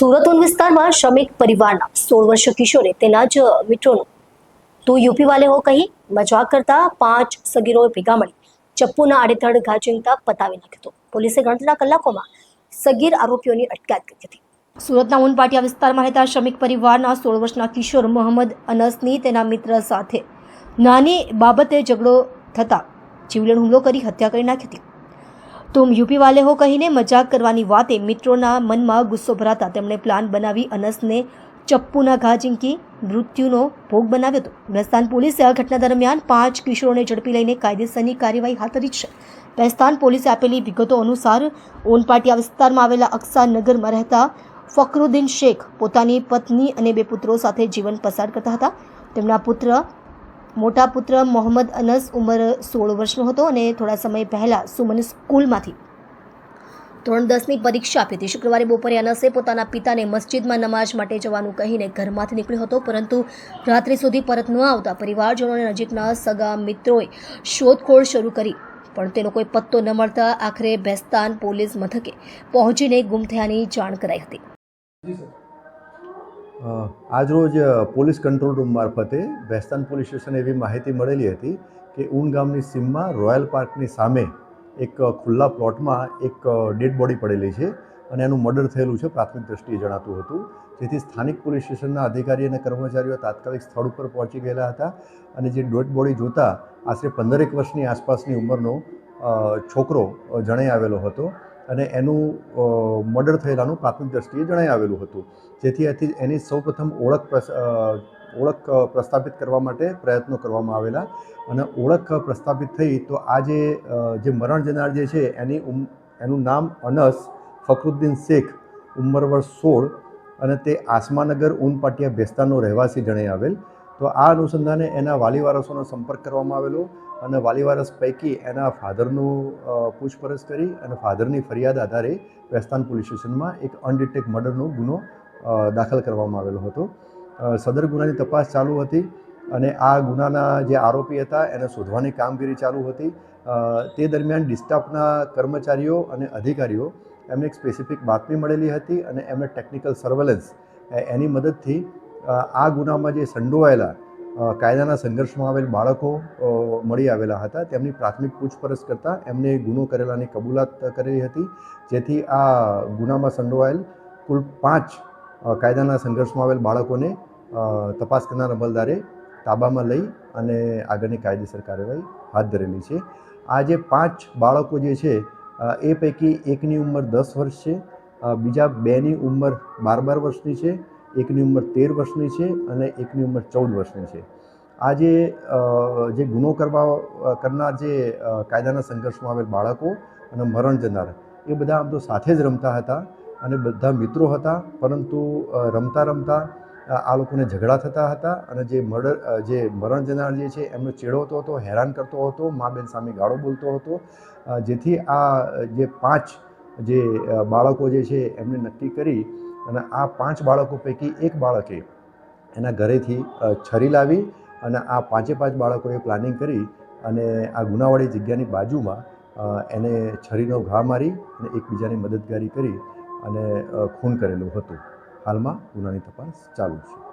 સુરત ઉન વિસ્તારમાં શ્રમિક પરિવારના સોળ વર્ષ કિશોરે તેના જ મિત્રોનું તું યુપી વાલે હો કહી મજાક કરતા પાંચ સગીરોએ ભેગા મળી ચપ્પુના આડેધડ ઘા ચીંગતા પતાવી નાખ્યો. હતો પોલીસે ગણતરીના કલાકોમાં સગીર આરોપીઓની અટકાયત કરી હતી. સુરતના ઉનપાટિયા વિસ્તારમાં રહેતા શ્રમિક પરિવારના સોળ વર્ષના કિશોર મોહમ્મદ અનસની તેના મિત્ર સાથે નાની બાબતે ઝઘડો થતા જીવલેણ હુમલો કરી હત્યા કરી નાખી હતી. તુમ યુપી વાલે હો કહીને મજાક કરવાની વાતે મિત્રોના મનમાં ગુસ્સો ભરાતા તેમણે પ્લાન બનાવી અનસને ચપ્પુના ઘા ઝીંકી મૃત્યુનો ભોગ બનાવ્યો હતો. બેસ્તાન પોલીસે આ ઘટના દરમિયાન પાંચ કિશોરોને ઝડપી લઈને કાયદેસરની કાર્યવાહી હાથ ધરી છે. બેસ્તાન પોલીસે આપેલી વિગતો અનુસાર ઓનપાટિયા વિસ્તારમાં આવેલા અક્સા નગરમાં રહેતા ફકરુદ્દીન શેખ પોતાની પત્ની અને બે પુત્રો સાથે જીવન પસાર કરતા હતા. તેમના પુત્ર મોટા પુત્ર મોહમ્મદ અનસ ઉંમર સોળ વર્ષનો હતો અને થોડા સમય પહેલાં સુમન સ્કૂલમાંથી ધોરણ દસની પરીક્ષા આપી હતી. શુક્રવારે બપોરે અનસે પોતાના પિતાને મસ્જિદમાં નમાઝ માટે જવાનું કહીને ઘરમાંથી નીકળ્યો હતો, પરંતુ રાત્રિ સુધી પરત ન આવતા પરિવારજનોને નજીકના સગા મિત્રોએ શોધખોળ શરૂ કરી, પણ તેનો કોઈ પત્તો ન મળતા આખરે બેસ્તાન પોલીસ મથકે પહોંચીને ગુમ થયાની જાણ કરાઈ હતી. આજરોજ પોલીસ કંટ્રોલ રૂમ મારફતે વેસ્તાન પોલીસ સ્ટેશન એવી માહિતી મળેલી હતી કે ઊન ગામની સીમમાં રોયલ પાર્કની સામે એક ખુલ્લા પ્લોટમાં એક ડેડ બોડી પડેલી છે અને એનું મર્ડર થયેલું છે પ્રાથમિક દ્રષ્ટિએ જણાતું હતું. જેથી સ્થાનિક પોલીસ સ્ટેશનના અધિકારી અને કર્મચારીઓ તાત્કાલિક સ્થળ ઉપર પહોંચી ગયેલા હતા અને જે ડેડ બોડી જોતા આશરે પંદરેક વર્ષની આસપાસની ઉંમરનો છોકરો જણાઈ આવેલો હતો. અને એનું મર્ડર થયેલાનું પ્રાથમિક દ્રષ્ટિએ જણાઈ આવેલું હતું. જેથી આથી એની સૌપ્રથમ ઓળખ ઓળખ પ્રસ્થાપિત કરવા માટે પ્રયત્નો કરવામાં આવેલા. અને ઓળખ પ્રસ્થાપિત થઈ તો આ જે જે મરણ જનાર જે છે એની ઉમ, એનું નામ અનસ ફખરુદ્દીન શેખ ઉંમર વર્ષ સોળ અને તે આસમાનગર ઊનપાટિયા ભેસ્તાનો રહેવાસી જણાઈ આવેલ. તો આ અનુસંધાને એના વાલી વારસોનો સંપર્ક કરવામાં આવેલો અને વાલી વારસ પૈકી એના ફાધરનું પૂછપરછ કરી અને ફાધરની ફરિયાદ આધારે વેસ્તાન પોલીસ સ્ટેશનમાં એક અનડિટેક મર્ડરનો ગુનો દાખલ કરવામાં આવેલો હતો. સદર ગુનાની તપાસ ચાલુ હતી અને આ ગુનાના જે આરોપી હતા એને શોધવાની કામગીરી ચાલુ હતી. તે દરમિયાન ડિસ્ટાફના કર્મચારીઓ અને અધિકારીઓ એમને એક સ્પેસિફિક બાતમી મળેલી હતી અને એમને ટેકનિકલ સર્વેલન્સ એની મદદથી આ ગુનામાં જે સંડોવાયેલા કાયદાના સંઘર્ષમાં આવેલ બાળકો મળી આવેલા હતા, તેમની પ્રાથમિક પૂછપરછ કરતાં એમને ગુનો કરેલાની કબૂલાત કરેલી હતી, જેથી આ ગુનામાં સંડોવાયેલ કુલ પાંચ કાયદાના સંઘર્ષમાં આવેલ બાળકોને તપાસ કરનાર અમલદારે તાબામાં લઈ અને આગળની કાયદેસર કાર્યવાહી હાથ ધરેલી છે. આ જે પાંચ બાળકો જે છે એ પૈકી એકની ઉંમર દસ વર્ષ છે બીજા બેની ઉંમર બાર બાર વર્ષની છે એકની ઉંમર તેર વર્ષની છે અને એકની ઉંમર ચૌદ વર્ષની છે. આ જે જે ગુનો કરવા કરનાર જે કાયદાના સંઘર્ષમાં આવેલ બાળકો અને મરણ જનાર, એ બધા આમ તો સાથે જ રમતા હતા અને બધા મિત્રો હતા, પરંતુ રમતા રમતા આ લોકોને ઝઘડા થતા હતા અને જે મર્ડર જે મરણ જનાર જે છે એમનો ચેડવતો હતો હેરાન કરતો હતો, મા બેન સામે ગાળો બોલતો હતો જેથી આ જે પાંચ જે બાળકો જે છે એમને નક્કી કરી અને આ પાંચ બાળકો પૈકી એક બાળકે એના ઘરેથી છરી લાવી અને આ પાંચે પાંચ બાળકોએ પ્લાનિંગ કરી અને આ ગુનાવાળી જગ્યાની બાજુમાં એને છરીનો ઘા મારી અને એકબીજાની મદદગારી કરી અને ખૂન કરેલું હતું. હાલમાં ગુનાની તપાસ ચાલુ છે.